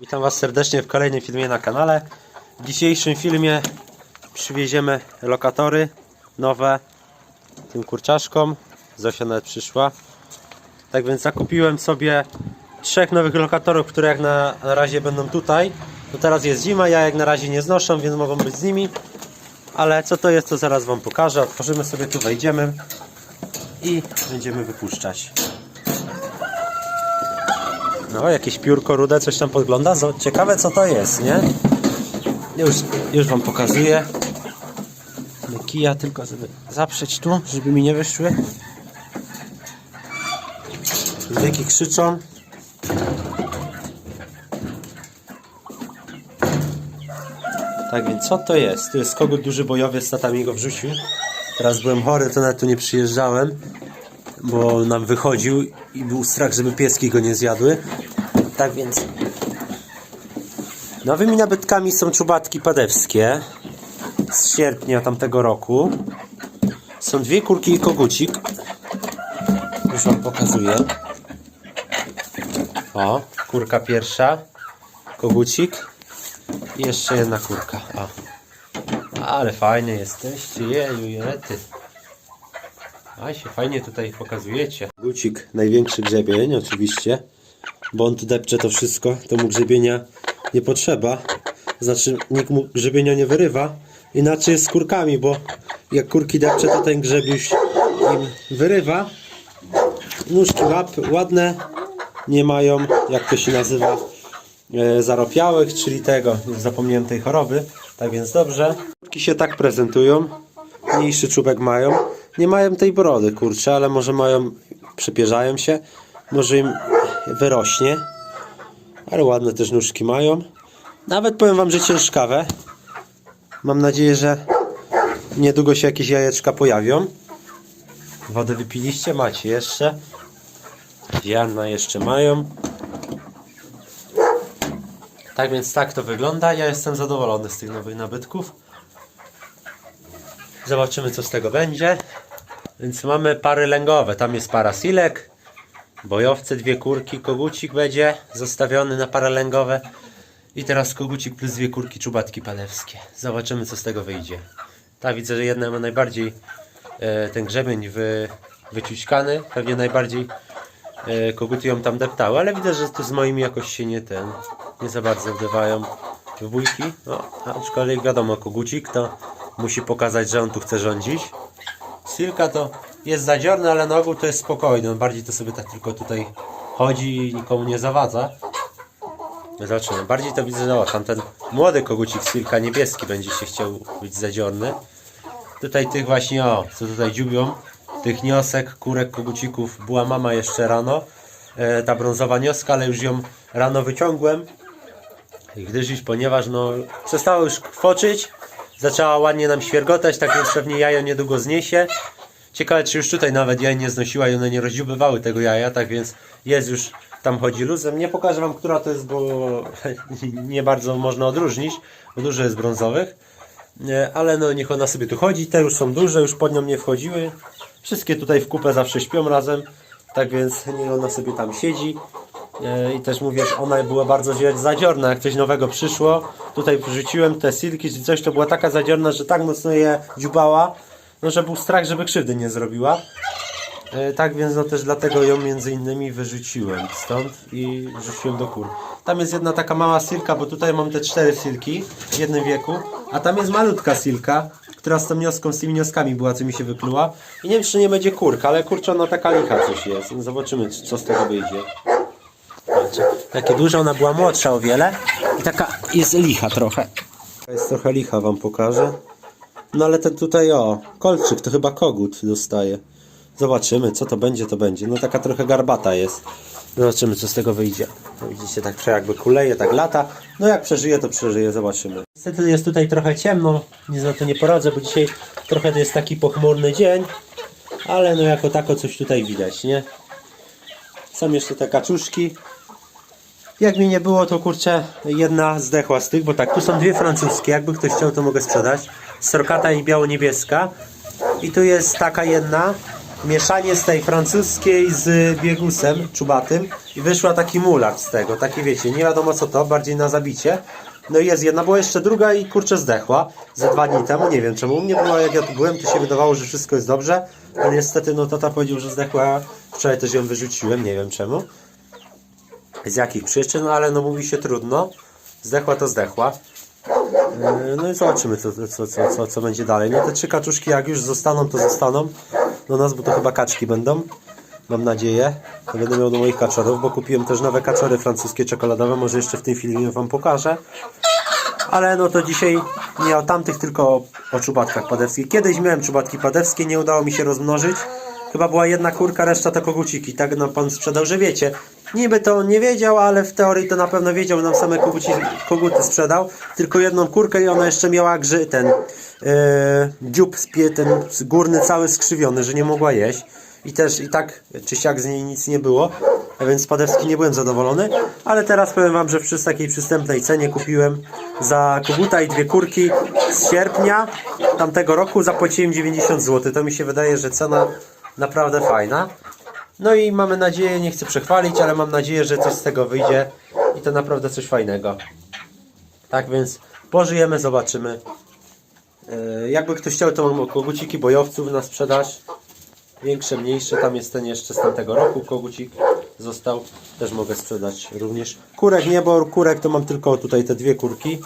Witam Was serdecznie w kolejnym filmie na kanale. W dzisiejszym filmie przywieziemy lokatory nowe tym kurczaszkom. Zosia nawet przyszła. Tak więc zakupiłem sobie trzech nowych lokatorów, które jak na, na razie będą tutaj. To teraz jest zima, ja jak na razie nie znoszę, więc mogą być z nimi. Ale co to jest, to zaraz Wam pokażę. Otworzymy sobie tu, wejdziemy i będziemy wypuszczać. No, jakieś piórko rude, coś tam podgląda. Ciekawe co to jest, nie? Już, już wam pokazuję. Kija tylko żeby zaprzeć tu, żeby mi nie wyszły. Indyki krzyczą. Tak więc co to jest? To jest kogut duży bojowiec, tata mi go wrzucił. Teraz byłem chory, to nawet tu nie przyjeżdżałem bo nam wychodził i był strach, żeby pieski go nie zjadły. Tak więc nowymi nabytkami są czubatki padewskie z sierpnia tamtego roku. Są dwie kurki i kogucik. Już wam pokazuję. O, kurka pierwsza, kogucik i jeszcze jedna kurka. O. Ale fajnie jesteście, jeju, jety. Się fajnie tutaj pokazujecie. Gucik, największy grzebień oczywiście, bo on tu depcze to wszystko, to mu grzebienia nie potrzeba. Znaczy nikt mu grzebienia nie wyrywa. Inaczej jest z kurkami, bo jak kurki depcze to ten grzebiuś im wyrywa. Nóżki łap, ładne, nie mają, jak to się nazywa, e, zaropiałych, czyli tego, zapomniałem tej choroby. Tak więc dobrze. Kurki się tak prezentują. Mniejszy czubek mają. Nie mają tej brody, kurczę, ale może mają, przepierzają się. Może im wyrośnie. Ale ładne też nóżki mają. Nawet powiem wam, że ciężkawe. Mam nadzieję, że niedługo się jakieś jajeczka pojawią. Wodę wypiliście? Macie jeszcze. Ziarna jeszcze mają. Tak więc tak to wygląda. Ja jestem zadowolony z tych nowych nabytków. Zobaczymy co z tego będzie. Więc mamy pary lęgowe. Tam jest para silek, bojowce, dwie kurki, kogucik będzie zostawiony na parę lęgowe. I teraz kogucik plus dwie kurki czubatki palewskie. Zobaczymy co z tego wyjdzie. Ta widzę, że jedna ma najbardziej e, ten grzebień wy, wyciućkany. Pewnie najbardziej e, koguty ją tam deptały, ale widzę, że tu z moimi jakoś się nie ten, nie za bardzo wdywają w bójki. No, aczkolwiek wiadomo, kogucik to musi pokazać, że on tu chce rządzić. Silka to jest zadziorny, ale na ogół to jest spokojny. On bardziej to sobie tak tylko tutaj chodzi i nikomu nie zawadza. Zobaczymy. Bardziej to widzę, że o, tamten młody kogucik Silka niebieski będzie się chciał być zadziorny. Tutaj tych właśnie, o, co tutaj dziubią, tych niosek, kurek, kogucików była mama jeszcze rano. E, ta brązowa nioska, ale już ją rano wyciągłem. Gdyż już, ponieważ no, przestała już kwoczyć, zaczęła ładnie nam świergotać, tak więc pewnie jajo niedługo zniesie. Ciekawe, czy już tutaj nawet jaj nie znosiła i one nie rozdziubywały tego jaja, tak więc jest już, tam chodzi luzem. Nie pokażę Wam, która to jest, bo nie bardzo można odróżnić, bo dużo jest brązowych. Ale no niech ona sobie tu chodzi, te już są duże, już pod nią nie wchodziły. Wszystkie tutaj w kupę zawsze śpią razem, tak więc niech ona sobie tam siedzi. E, I też mówię, że ona była bardzo źle zadziorna, jak coś nowego przyszło. Tutaj wrzuciłem te silki czy coś, to była taka zadziorna, że tak mocno je dziubała, no że był strach, żeby krzywdy nie zrobiła. E, Tak więc no też dlatego ją między innymi wyrzuciłem stąd i wrzuciłem do kur. Tam jest jedna taka mała silka, bo tutaj mam te cztery silki w jednym wieku, a tam jest malutka silka, która z tą nioską, z tymi nioskami była, co mi się wykluła. I nie wiem, czy nie będzie kurka, ale kurczę, ona taka licha coś jest. Zobaczymy, co z tego wyjdzie. Takie duże, ona była młodsza o wiele i taka jest licha trochę. Jest trochę licha, wam pokażę. No ale ten tutaj, o, kolczyk, to chyba kogut dostaje. Zobaczymy, co to będzie, to będzie. No taka trochę garbata jest. Zobaczymy, co z tego wyjdzie. Widzicie, tak jakby kuleje, tak lata. No jak przeżyje, to przeżyje, zobaczymy. Niestety jest tutaj trochę ciemno, nic na to nie poradzę, bo dzisiaj trochę to jest taki pochmurny dzień. Ale no jako tako coś tutaj widać, nie? Są jeszcze te kaczuszki. Jak mi nie było, to kurczę, jedna zdechła z tych, bo tak, tu są dwie francuskie, jakby ktoś chciał, to mogę sprzedać. Srokata i biało-niebieska. I tu jest taka jedna, mieszanie z tej francuskiej z biegusem czubatym i wyszła taki mulat z tego, taki wiecie, nie wiadomo co to, bardziej na zabicie. No i jest jedna, była jeszcze druga i kurczę zdechła ze dwa dni temu, nie wiem czemu. U mnie była, jak ja tu byłem, to się wydawało, że wszystko jest dobrze, ale niestety no tata powiedział, że zdechła, wczoraj też ją wyrzuciłem, nie wiem czemu. Z jakich przyczyn, ale no mówi się trudno. Zdechła to zdechła. Yy, No i zobaczymy, co, co, co, co, co będzie dalej. No te trzy kaczuszki, jak już zostaną, to zostaną do nas, bo to chyba kaczki będą. Mam nadzieję. To będę miał do moich kaczorów, bo kupiłem też nowe kaczory francuskie czekoladowe. Może jeszcze w tym filmie Wam pokażę. Ale no to dzisiaj nie o tamtych, tylko o czubatkach padewskich. Kiedyś miałem czubatki padewskie, nie udało mi się rozmnożyć. Chyba była jedna kurka, reszta to koguciki. Tak nam pan sprzedał, że wiecie. Niby to nie wiedział, ale w teorii to na pewno wiedział. Nam same koguci, koguty sprzedał. Tylko jedną kurkę i ona jeszcze miała grzy, ten yy, dziób spie, ten górny cały skrzywiony, że nie mogła jeść. I też i tak czy siak z niej nic nie było. A więc z Padewski nie byłem zadowolony. Ale teraz powiem wam, że przy takiej przystępnej cenie kupiłem za koguta i dwie kurki z sierpnia tamtego roku zapłaciłem 90 zł. To mi się wydaje, że cena naprawdę fajna. No i mamy nadzieję, nie chcę przechwalić, ale mam nadzieję, że coś z tego wyjdzie i to naprawdę coś fajnego. Tak więc pożyjemy, zobaczymy. Yy, Jakby ktoś chciał, to mam koguciki bojowców na sprzedaż. Większe, mniejsze. Tam jest ten jeszcze z tamtego roku kogucik został. Też mogę sprzedać również. Kurek nie, bo kurek to mam tylko tutaj te dwie kurki.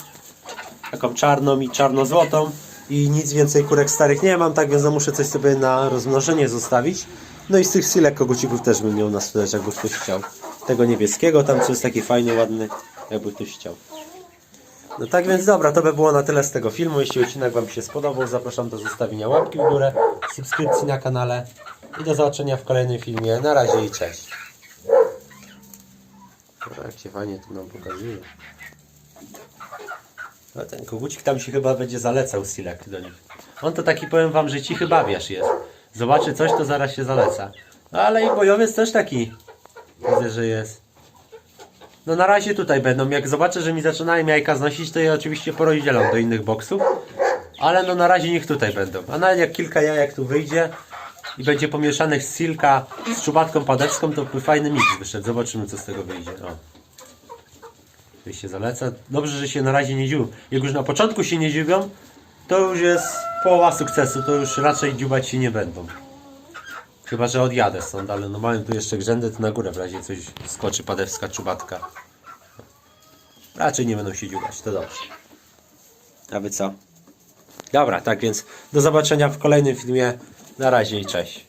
Taką czarną i czarno-złotą. I nic więcej kurek starych nie mam, tak więc no muszę coś sobie na rozmnożenie zostawić. No i z tych silek kogucików też bym miał na sprzedaż, jakby ktoś chciał. Tego niebieskiego, tam co jest taki fajny, ładny, jakby ktoś chciał. No tak więc dobra, to by było na tyle z tego filmu. Jeśli odcinek Wam się spodobał, zapraszam do zostawienia łapki w górę, subskrypcji na kanale i do zobaczenia w kolejnym filmie. Na razie i cześć. Jak się fajnie tu nam pokazuje. No ten kogucik tam się chyba będzie zalecał Silek do nich. On to taki powiem Wam, że cichy bawiarz jest. Zobaczy coś, to zaraz się zaleca. No ale i bojowiec też taki. Widzę, że jest. No na razie tutaj będą. Jak zobaczę, że mi zaczynają jajka znosić, to je oczywiście porozdzielam do innych boksów. Ale no na razie niech tutaj będą. A nawet jak kilka jajek tu wyjdzie i będzie pomieszanych z silka z czubatką padecką, to by fajny miks wyszedł. Zobaczymy co z tego wyjdzie. O. Się zaleca. Dobrze, że się na razie nie dziubią. Jak już na początku się nie dziubią, to już jest połowa sukcesu. To już raczej dziubać się nie będą. Chyba, że odjadę stąd, ale no mają tu jeszcze grzędy, to na górę w razie coś skoczy padewska czubatka. Raczej nie będą się dziubać, to dobrze. A wy co? Dobra, tak więc do zobaczenia w kolejnym filmie. Na razie i cześć.